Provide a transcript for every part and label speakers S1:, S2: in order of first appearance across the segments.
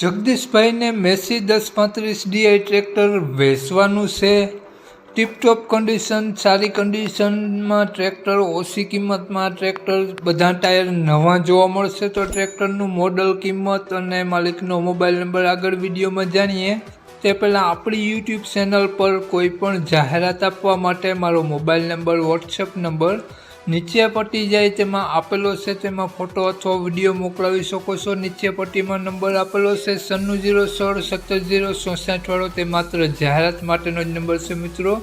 S1: જગદીશભાઈને Massey દસ પાંત્રીસ D I tractor વેચવાનું છે. ટીપટોપ કન્ડિશન સારી કન્ડિશનમાં ટ્રેક્ટર, ઓછી કિંમતમાં ટ્રેક્ટર, બધા ટાયર નવા જોવા મળશે તો ટ્રેક્ટરનું મોડલ કિંમત અને માલિકનો મોબાઈલ નંબર આગળ વિડીયોમાં જાણીએ. તે પહેલાં આપણી યુટ્યુબ ચેનલ પર કોઈ પણ જાહેરાત આપવા માટે મારો મોબાઈલ નંબર વોટ્સએપ નંબર નીચે પટ્ટી જાય તેમાં આપેલો છે, તેમાં ફોટો અથવા વીડિયો મોકલાવી શકો છો. નીચે પટ્ટીમાં નંબર આપેલો છે સન્નું જીરો સોળ, સત્તર જીરો ચોસાઠવાળો. તે માત્ર જાહેરાત માટેનો જ નંબર છે મિત્રો.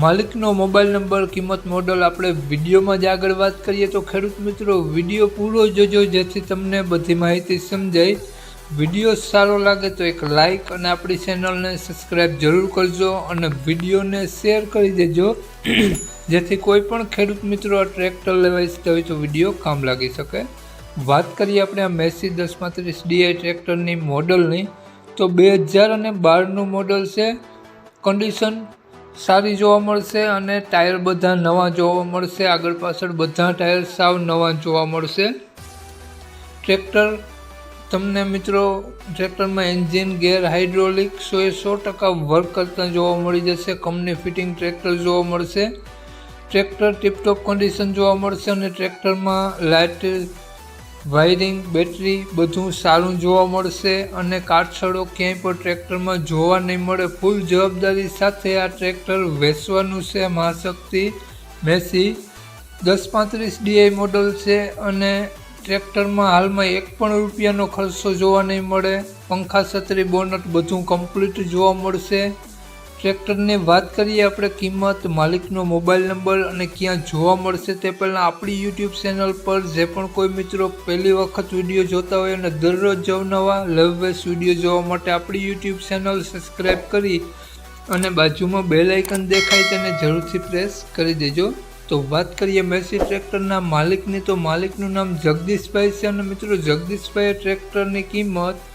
S1: માલિકનો મોબાઈલ નંબર કિંમત મોડલ આપણે વિડીયોમાં જ આગળ વાત કરીએ તો ખેડૂત મિત્રો, વીડિયો પૂરો જોજો, જેથી તમને બધી માહિતી સમજાય. વીડિયો સારો લાગે તો એક લાઈક અને આપણી ચેનલને સબસ્ક્રાઈબ જરૂર કરજો અને વિડીયોને શેર કરી દેજો. જેથી કોઈ પણ ખેડૂત મિત્રો આ ટ્રેક્ટર લેવા ઈચ્છતા હોય તો વીડિયો કામ લાગી શકે. વાત કરીએ આપણે આ મેસી દસમાં ત્રીસ ડીઆઈ ટ્રેક્ટરની મોડલની, તો બે હજાર અને બારનું મોડલ છે. કન્ડિશન સારી જોવા મળશે અને ટાયર બધા નવા જોવા મળશે. આગળ પાછળ બધા ટાયર સાવ નવા જોવા મળશે. ટ્રેક્ટર, તમને મિત્રો, ટ્રેક્ટરમાં એન્જિન, ગેર હાઇડ્રોલિક, સો એ સો ટકા વર્ક કરતા જોવા મળી જશે. કંપની ફિટિંગ ટ્રેક્ટર જોવા મળશે. ટ્રેક્ટર ટીપટોપ કન્ડિશન જોવા મળશે અને ટ્રેક્ટરમાં લાઇટ, વાયરિંગ, બેટરી બધું સારું જોવા મળશે અને કાટછડો ક્યાંય પણ ટ્રેક્ટરમાં જોવા નહીં મળે. ફૂલ જવાબદારી સાથે આ ટ્રેક્ટર વેચવાનું છે. મહાશક્તિ મેસી દસ પાંત્રીસ ડીઆઈ મોડલ છે અને ટ્રેક્ટરમાં હાલમાં એક પણ રૂપિયાનો ખર્ચો જોવા નહીં મળે. પંખા, છત્રી, બોનટ બધું કમ્પ્લીટ જોવા મળશે. ટ્રેક્ટરની વાત કરીએ આપણે કિંમત, માલિકનો મોબાઈલ નંબર અને ક્યાં જોવા મળશે તે પહેલાં આપણી યુટ્યુબ ચેનલ પર જે પણ કોઈ મિત્રો પહેલી વખત વીડિયો જોતા હોય અને દરરોજ અવનવા લવવેસ વીડિયો જોવા માટે આપણી યુટ્યુબ ચેનલ સબસ્ક્રાઈબ કરી અને બાજુમાં બેલ આઇકન દેખાય તેને જરૂરથી પ્રેસ કરી દેજો. તો વાત કરીએ મેસી ટ્રેક્ટરના માલિકની, તો માલિકનું નામ જગદીશભાઈ છે અને મિત્રો જગદીશભાઈએ ટ્રેક્ટરની કિંમત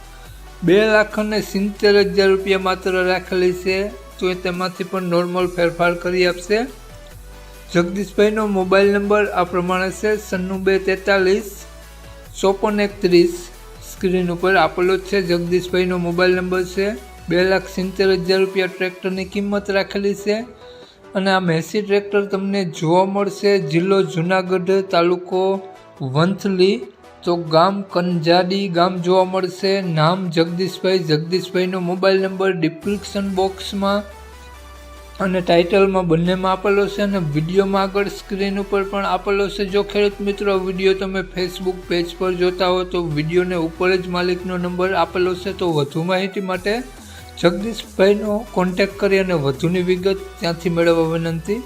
S1: બે લાખ અને સિત્તેર હજાર રૂપિયા માત્ર રાખેલી છે. તો એ તેમાંથી પણ નોર્મલ ફેરફાર કરી આપશે. જગદીશભાઈનો મોબાઈલ નંબર આ પ્રમાણે છે સન્નું બે તેતાલીસ, ચોપન એકત્રીસ. સ્ક્રીન ઉપર આપેલો છે, જગદીશભાઈનો મોબાઈલ નંબર છે, બે લાખ સિત્તેર હજાર રૂપિયા ટ્રેક્ટરની કિંમત રાખેલી છે. અને આ મેસી ટ્રેક્ટર તમને જોવા મળશે, જિલ્લો જુનાગઢ તાલુકો વંથલી. તો ગામ કંજાડી ગામ જોવા મળશે. નામ જગદીશભાઈ. જગદીશભાઈનો મોબાઈલ નંબર ડિસ્ક્રિપ્શન બોક્સમાં અને ટાઇટલમાં બંનેમાં આપેલો છે અને વિડીયોમાં આગળ સ્ક્રીન ઉપર પણ આપેલો છે. જો ખેડૂત મિત્રો વીડિયો તમે ફેસબુક પેજ પર જોતા હો તો વિડીયોને ઉપર જ માલિકનો નંબર આપેલો છે. તો વધુ માહિતી માટે જગદીશભાઈનો કોન્ટેક્ટ કરી અને વધુની વિગત ત્યાંથી મેળવવા વિનંતી.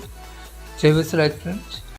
S1: જય વસરાજ ફ્રેન્ડ્સ